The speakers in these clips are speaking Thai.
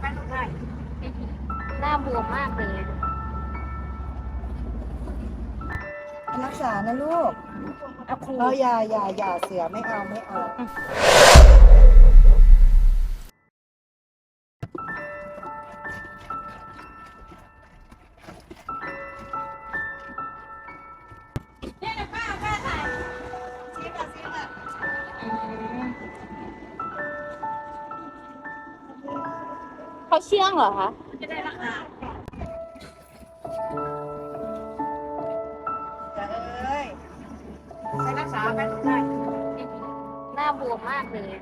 ไปลูกได้หน้าบวมมากเลยรักษานะลูกเอาครูเราอย่าอย่าอย่าเสือไม่เอาไม่เอา เขาเชื่องเหรอคะจะได้ราคาจะเอ้ยไปรักษาไปลูกได้หน้าบวมมากเลย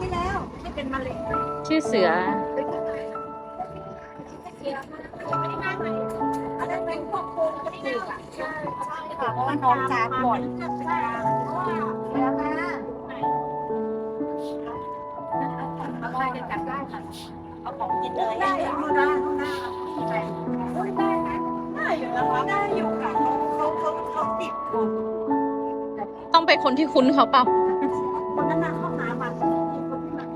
นี่แล้วที่เป็นมะเร็งชื่อเสือ ดูกอะใช่ค่ะเพราะว่าน้องจากบ่อยใช่แล้วนะอะไรจะจับได้ค่ะเอาของกินเลยได้เอาได้ได้ได้ได้นะได้อยู่นะคะได้อยู่ค่ะเขาเขาเขาติดคนต้องเป็นคนที่คุ้นเขาเปล่าคนนั้นน่ะเข้าหาบัตรมีคนที่มา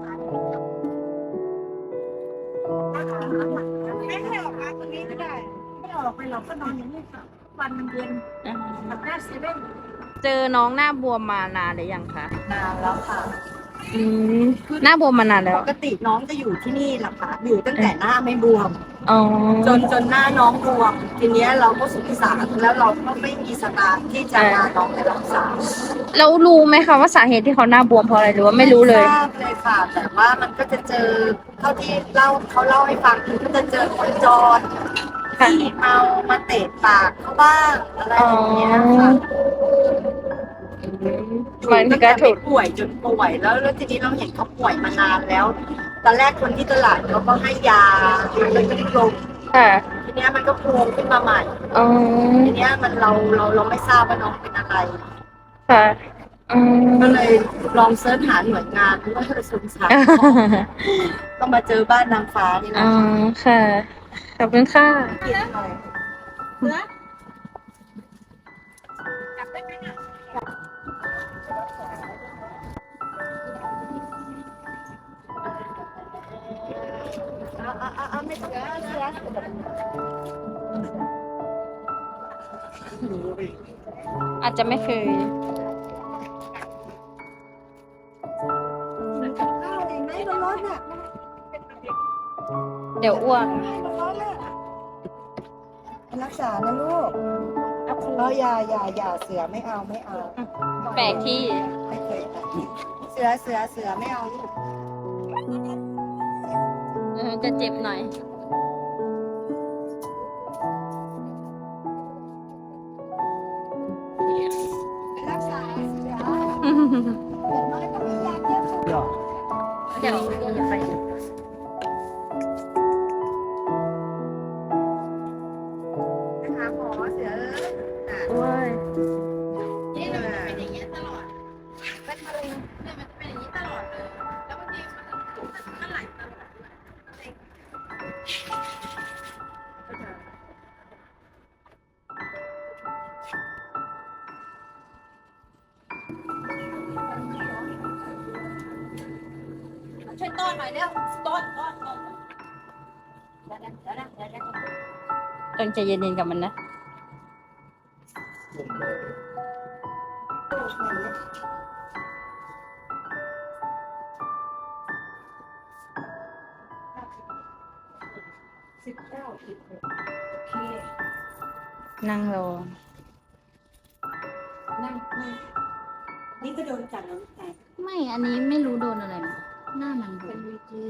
ไม่ให้ออกมาตรงนี้ก็ได้ ไม่ออกไปหรอกก็นอนอย่างนี้ค่ะ วันมันเย็นกับหน้าเซเว่นเจอน้องหน้าบวมมานานหรือยังคะ นานแล้วค่ะ อืมหน้าบวมมานานแล้ว ปกติน้องจะอยู่ที่นี่แหละค่ะอยู่ตั้งแต่หน้าไม่บวม อ๋อ จนจนหน้าน้องบวม ทีเนี้ยเราก็สงสารแล้วเราก็ไม่มีสตางค์ที่จะพาน้องไปรักษาแล้วรู้ไหมคะว่าสาเหตุที่เขาหน้าบวมเพราะอะไรหรือว่าไม่รู้เลย ทราบเลยค่ะ แต่ว่ามันก็จะเจอเท่าที่เล่าเขาเล่าให้ฟังคือก็จะเจอคนจรค่ะ ที่เมามาเตะปากเขาบ้างอะไรอย่างเงี้ยค่ะมันตั้งก็แต่ถูไม่กป่วยจนป่วยแล้วแล้วทีนี้เราเห็นเขาป่วยมานานแล้ว ตอนแรกคนที่ตลาดเขาก็ให้ยาแล้วก็ลงค่ะทีเนี้ยมันก็พวงขึ้นมาใหม่ อ๋อทีเนี้ยมันเราเราเราไม่ทราบว่าน้องเป็นอะไร ค่ะอืมก็เลยลองเสิร์ชหาหน่วยงานว่าสงสารก็มาเจอบ้านนางฟ้านี่แหละอ๋อค่ะ ขอบคุณค่ะกินหน่อยเนื้อจับได้ไหมเนี่ยเอาเอาเอาเอาไม่ต้องเอาเสือาจจะไม่เคยข้าวเลยไหมร้อนๆน่ะ เดี๋ยวอ้วนร้อนๆน่ะรักษานะลูกเราอย่าอย่าอย่าเสือไม่เอาไม่เอาแปลกที่ ไม่เคยเอาเสือเสือเสือไม่เอาลูกเออจะเจ็บหน่อย รักษาเสืออย่างน้อยก็มียาแก้ปวด เดี๋ยวอย่าไป โอ้ยนี่มันเป็นอย่างนี้ยตลอดเป็นมะเร็งเนี่ยมันจะเป็นอย่างนี้ตลอดเลย แล้วบางทีมันมันไหลตลอดด้วยมะเร็งช่วยต้อนหน่อยเร็วต้อนต้อนต้อนเดี๋ยวนะเดี๋ยวนะเดี๋ยวนะต้องใจเย็นๆกับมันนะ สิบเก้าสิบหกโอเค นั่งรอ นั่งนั่งนี่ก็โดนจับแล้วแต่ไม่ อันนี้ไม่รู้โดนอะไรมาหน้ามันบวเป็นมวีจี